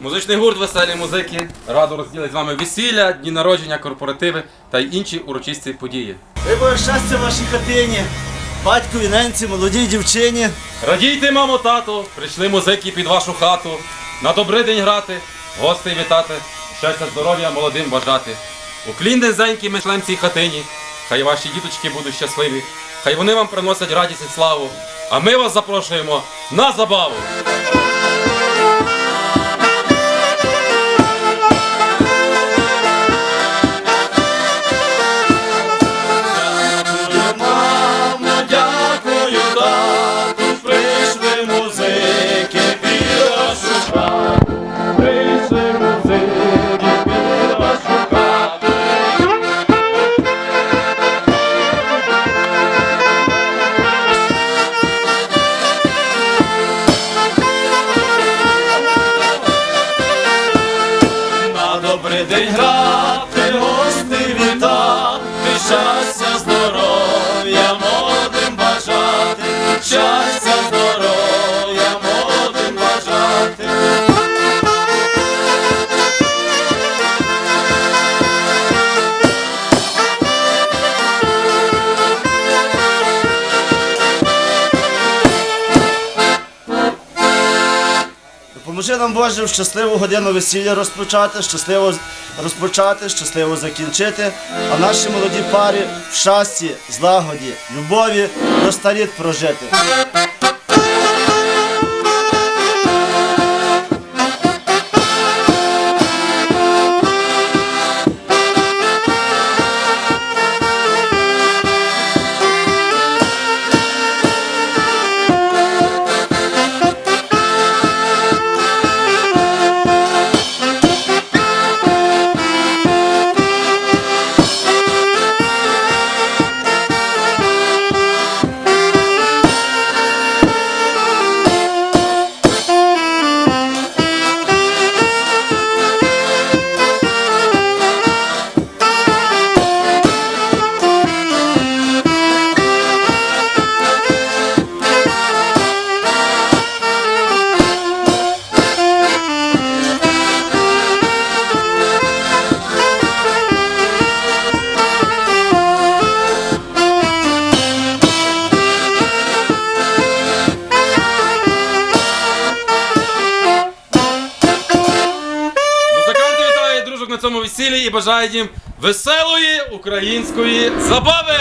Музичний гурт Веселі музики радо розділить з вами весілля, дні народження, корпоративи та й інші урочисті події. Вибор щастя вашій хатині, батькові, ненці, молодій дівчині. Радійте, мамо, тато, прийшли музики під вашу хату. На добрий день грати, гостей вітати, щастя, здоров'я молодим бажати. Уклін низенький ми шлем цій хатині. Хай ваші діточки будуть щасливі, хай вони вам приносять радість і славу. А ми вас запрошуємо на забаву. Допоможи нам Боже в щасливу годину весілля розпочати, щасливо розпочати, щасливо закінчити, а наші молоді парі в щасті, злагоді, любові до старіт прожити. Весіллі їм веселої української забави!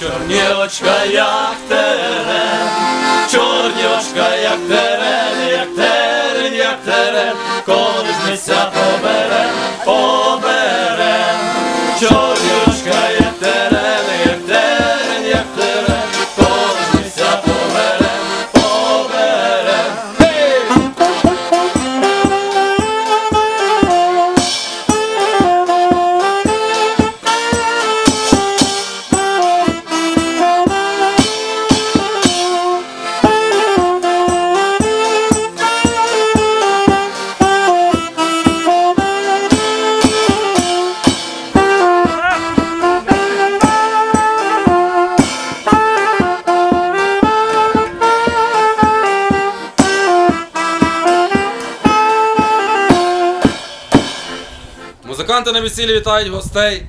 мелочь, мелочка я музиканти на весіллі вітають гостей.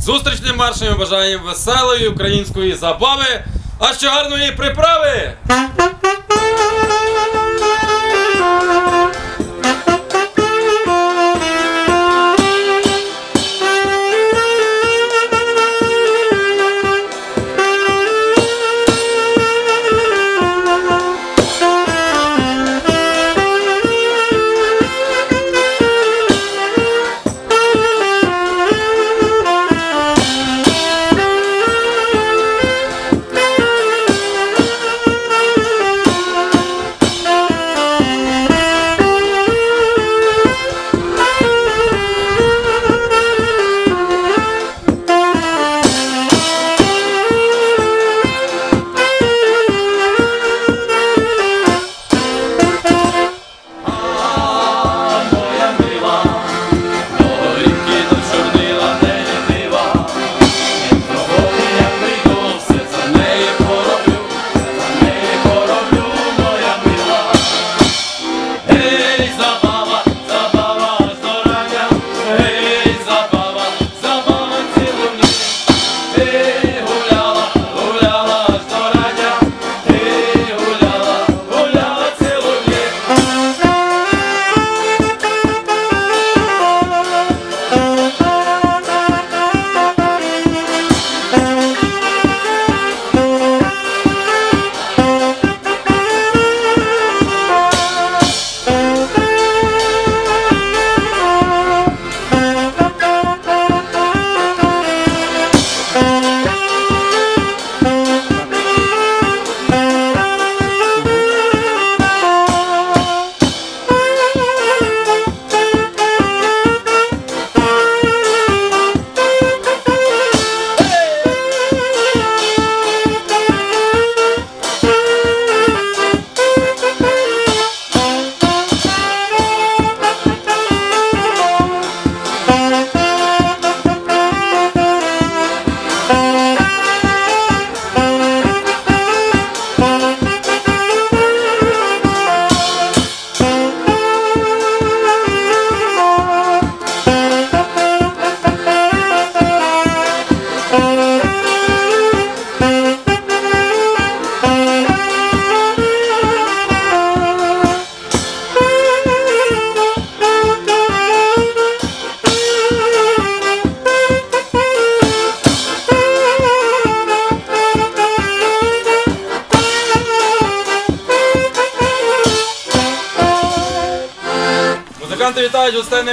Зустрічним маршем і бажаємо веселої української забави, а ще гарної приправи.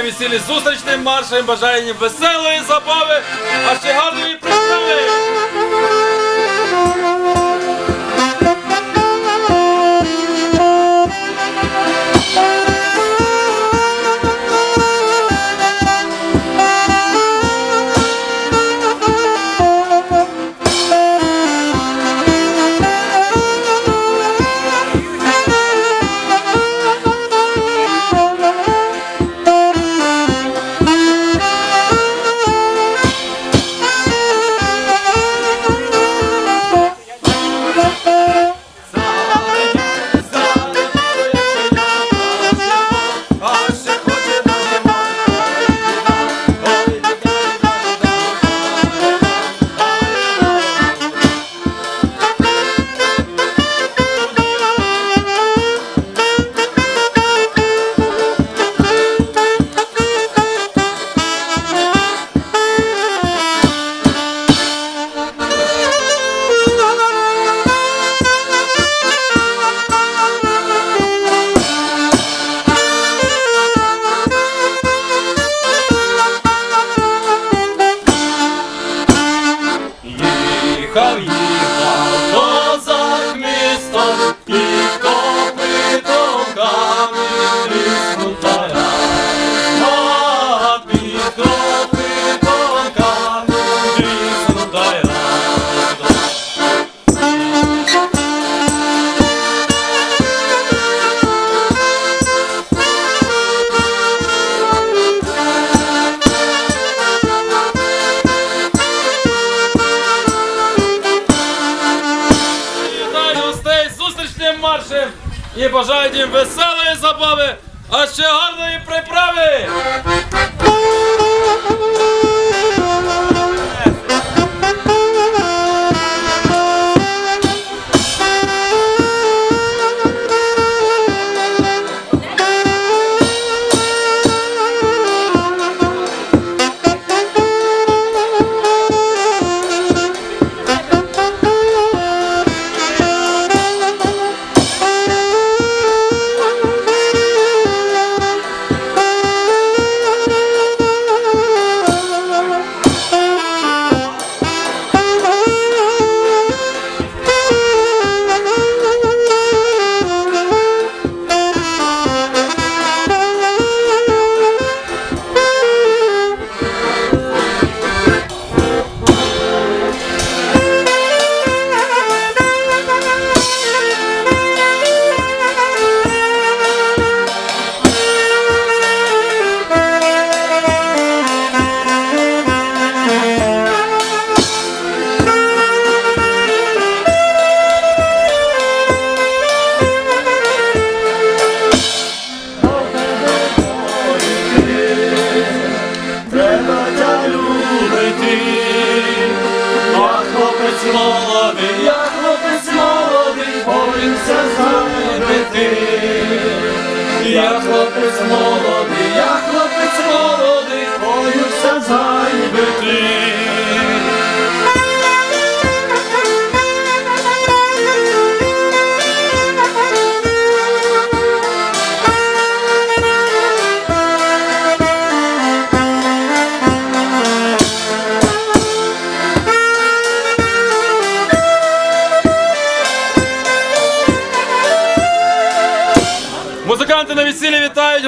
весілі зустрічним маршем, бажаємо веселої забави. А бажають їм веселої забави, а ще гарної приправи. Я хлопець молодий, я хлопець молодий, боюся зайбити.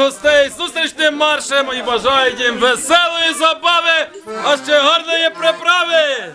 Гостей зустрічним маршем і бажають їм веселої забави, а ще гарної приправи.